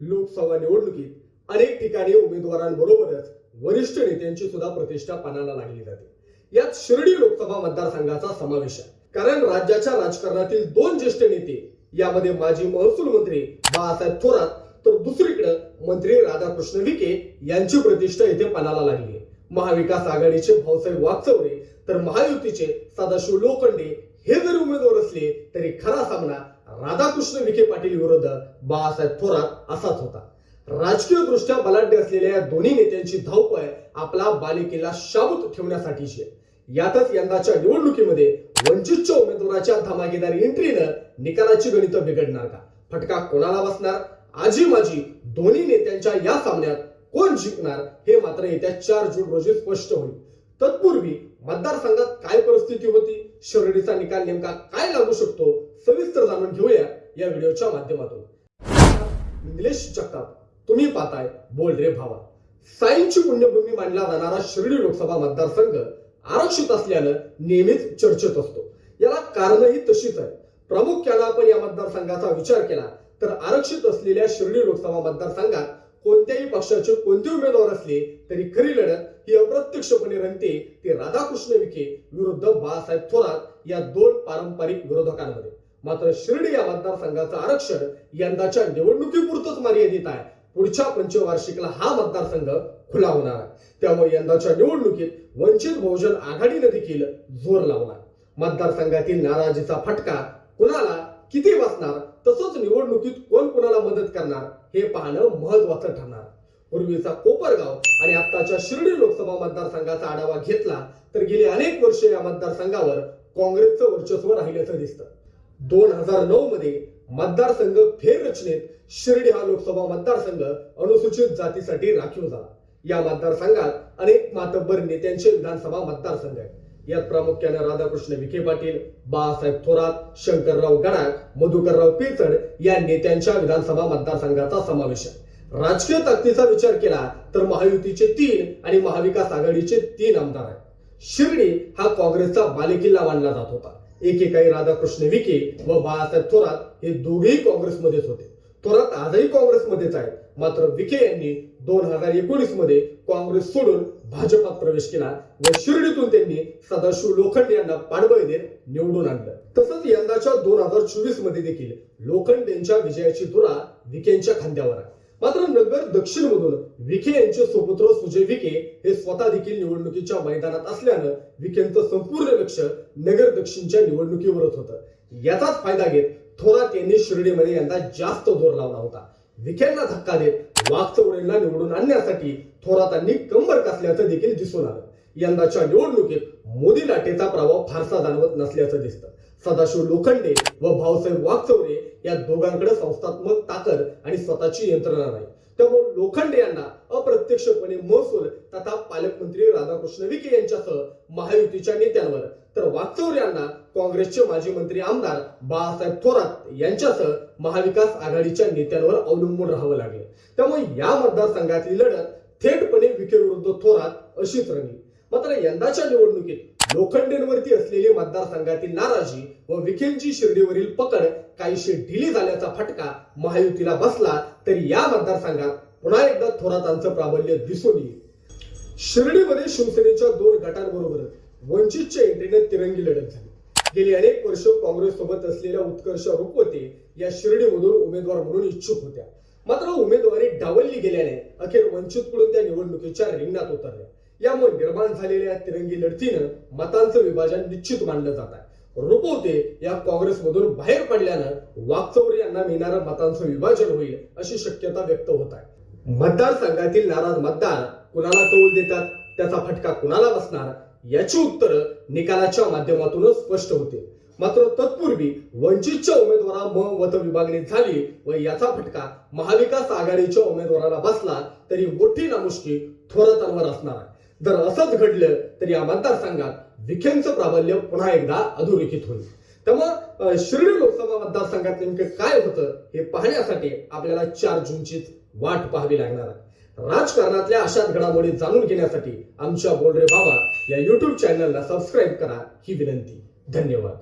लोकसभा निवडणुकीत अनेक ठिकाणी उमेदवारांबरोबरच वरिष्ठ नेत्यांची सुद्धा प्रतिष्ठा पानाला लागली जाते. यात शिर्डी लोकसभा मतदारसंघाचा समावेश आहे. कारण राज्याच्या राजकारणातील दोन ज्येष्ठ नेते यामध्ये माजी महसूल मंत्री बाळासाहेब थोरात तर दुसरीकडे मंत्री राधाकृष्ण विखे यांची प्रतिष्ठा येथे पणाला लागली आहे. महाविकास आघाडीचे भाऊसाहेब वागचौरे तर महायुतीचे सदाशिव लोखंडे हे जरी उमेदवार असले तरी खरा सामना राधाकृष्ण विखे पाटील विरुद्ध बाळासाहेब थोरात असाच होता. राजकीय दृष्ट्या बलाढ्य असलेल्या या दोन्ही नेत्यांची धावपळ आपला बालिकेला शाबूत ठेवण्यासाठीची आहे. यातच यंदाच्या निवडणुकीमध्ये वंचितच्या उमेदवाराच्या धमाकेदार एंट्रीनं निकालाची गणित बिघडणार का? फटका कोणाला बसणार? आजी माजी दोन्ही नेत्यांच्या या सामन्यात कोण जिंकणार हे मात्र येत्या चार जून रोजी स्पष्ट होईल. तत्पूर्वी मतदारसंघात काय परिस्थिती होती? शिर्डीचा निकाल नेमका काय लागू शकतो? सविस्तर जाणून घेऊया या व्हिडिओच्या माध्यमातून. निलेश जगताप तुम्ही पाहताय बोल रे भावा. साईंची पुण्यभूमी मानला जाणारा शिर्डी लोकसभा मतदारसंघ आरक्षित असल्यानं नेहमीच चर्चेत असतो. याला कारणही तशीच आहे. प्रामुख्यानं आपण या मतदारसंघाचा विचार केला तर आरक्षित असलेल्या शिर्डी लोकसभा मतदारसंघात कोणत्याही पक्षाचे कोणते उमेदवार असले तरी खरी लढत ही अप्रत्यक्षपणे रंगते ते राधाकृष्ण विखे विरुद्ध बाळासाहेब थोरात या दोन पारंपरिक विरोधकांमध्ये. मात्र शिर्डी या मतदारसंघाचं आरक्षण यंदाच्या निवडणुकीपुरतच मर्यादित आहे. पुढच्या पंचवार्षिकला हा मतदारसंघ खुला होणार आहे. त्यामुळे यंदाच्या निवडणुकीत वंचित बहुजन आघाडीने देखील जोर लावणार. मतदारसंघातील नाराजीचा फटका कुणाला किती बसणार तसंच निवडणुकीत कोण कुणाला मदत करणार हे पाहणं महत्वाचं ठरणार. पूर्वीचा कोपरगाव आणि आत्ताच्या शिर्डी लोकसभा मतदारसंघाचा आढावा घेतला तर गेली अनेक वर्ष या मतदारसंघावर काँग्रेसचं वर्चस्व राहिल्याचं दिसतं. दोन हजार नऊ मध्ये मतदारसंघ फेररचनेत शिर्डी हा लोकसभा मतदारसंघ अनुसूचित जातीसाठी राखीव झाला. या मतदारसंघात अनेक मातब्बर नेत्यांचे विधानसभा मतदारसंघ आहेत. यात प्रामुख्याने राधाकृष्ण विखे पाटील बाळासाहेब थोरात शंकरराव गडाख मधुकरराव पिळचड या नेत्यांच्या विधानसभा मतदारसंघाचा समावेश आहे. राजकीय ताकदीचा विचार केला तर महायुतीचे तीन आणि महाविकास आघाडीचे तीन आमदार आहेत. शिर्डी हा काँग्रेसचा बालेकिल्ला मानला जात होता. एकेकाळी राधाकृष्ण विखे व बाळासाहेब थोरात हे दोघेही काँग्रेसमध्येच होते. थोरात आजही काँग्रेसमध्येच आहेत. मात्र विखे यांनी दोन हजार एकोणीसमध्ये काँग्रेस सोडून भाजपात प्रवेश केला व शिर्डीतून त्यांनी सदाशिव लोखंडे यांना पाठबळ देत निवडून आणलं. तसंच यंदाच्या दोन हजार चोवीसमध्ये देखील लोखंड यांच्या विजयाची धुरा विखेंच्या खांद्यावर आहे. मात्र नगर दक्षिण मधून विखे यांचे सुपुत्र सुजय विखे हे स्वतः देखील निवडणुकीच्या मैदानात असल्यानं विखेंचं संपूर्ण लक्ष नगर दक्षिणच्या निवडणुकीवरच होतं. याचाच फायदा घेत थोरात यांनी शिर्डीमध्ये यंदा जास्त जोर लावला होता. विखेंना धक्का देत वाघचौरेंना निवडून आणण्यासाठी थोरातांनी कंबर कसल्याचं देखील दिसून आलं. यंदाच्या निवडणुकीत मोदी लाटेचा प्रभाव फारसा जाणवत नसल्याचं दिसतं. सदाशिव लोखंडे व भाऊसाहेब वागचौरे या दोघांकडे संस्थात्मक ताकद आणि स्वतःची यंत्रणा नाही. त्यामुळे लोखंडे यांना अप्रत्यक्षपणे महसूल तथा पालकमंत्री राधाकृष्ण विखे यांच्यासह महायुतीच्या नेत्यांवर. तर वागचौरे यांना काँग्रेसचे माजी मंत्री आमदार बाळासाहेब थोरात यांच्यासह महाविकास आघाडीच्या नेत्यांवर अवलंबून राहावं लागले. त्यामुळे या मतदारसंघातली लढत थेटपणे विखे विरुद्ध थोरात अशीच रंगली. मात्र यंदाच्या निवडणुकीत लोखंडेंवरती असलेली मतदारसंघातील नाराजी व विखेंची शिर्डीवरील पकड काहीशी ढिली झाल्याचा फटका महायुतीला बसला तरी या मतदारसंघात पुन्हा एकदा थोरातांचं प्राबल्य दिसून येईल. शिर्डीमध्ये शिवसेनेच्या दोन गटांबरोबरच वंचितच्या एंट्रीने तिरंगी लढत झाली. गेली अनेक वर्ष काँग्रेस सोबत असलेल्या उत्कर्ष रुपवते या शिर्डीमधून उमेदवार म्हणून इच्छुक होत्या. मात्र उमेदवारी डावलली गेल्याने अखेर वंचितकडून त्या निवडणुकीच्या रिंगणात उतरल्या. यामुळे निर्माण झालेल्या तिरंगी लढतीनं मतांचं विभाजन निश्चित मानलं जात आहे. रुपवते या काँग्रेसमधून बाहेर पडल्यानं वागचौरे यांना मिळणारं मतांचं विभाजन होईल अशी शक्यता व्यक्त होत आहे. मतदारसंघातील नाराज मतदार कुणाला कौल देतात? त्याचा फटका कुणाला बसणार? याची उत्तरं निकालाच्या माध्यमातूनच स्पष्ट होते मात्र तत्पूर्वी वंचितच्या उमेदवारा म वत विभागणी झाली व याचा फटका महाविकास आघाडीच्या उमेदवाराला बसला तरी मोठी नामुष्की थोरातांवर असणार आहे. जर असंच घडलं तर या मतदारसंघात विखेंचं प्राबल्य पुन्हा एकदा अधोरेखित होईल. त्यामुळं शिर्डी लोकसभा मतदारसंघात नेमकं काय होतं हे पाहण्यासाठी आपल्याला चार जूनचीच वाट पाहावी लागणार आहे. राजकारणातल्या अशाच घडामोडी जाणून घेण्यासाठी आमच्या बोलरे बाबा या युट्यूब चॅनलला सबस्क्राईब करा ही विनंती. धन्यवाद.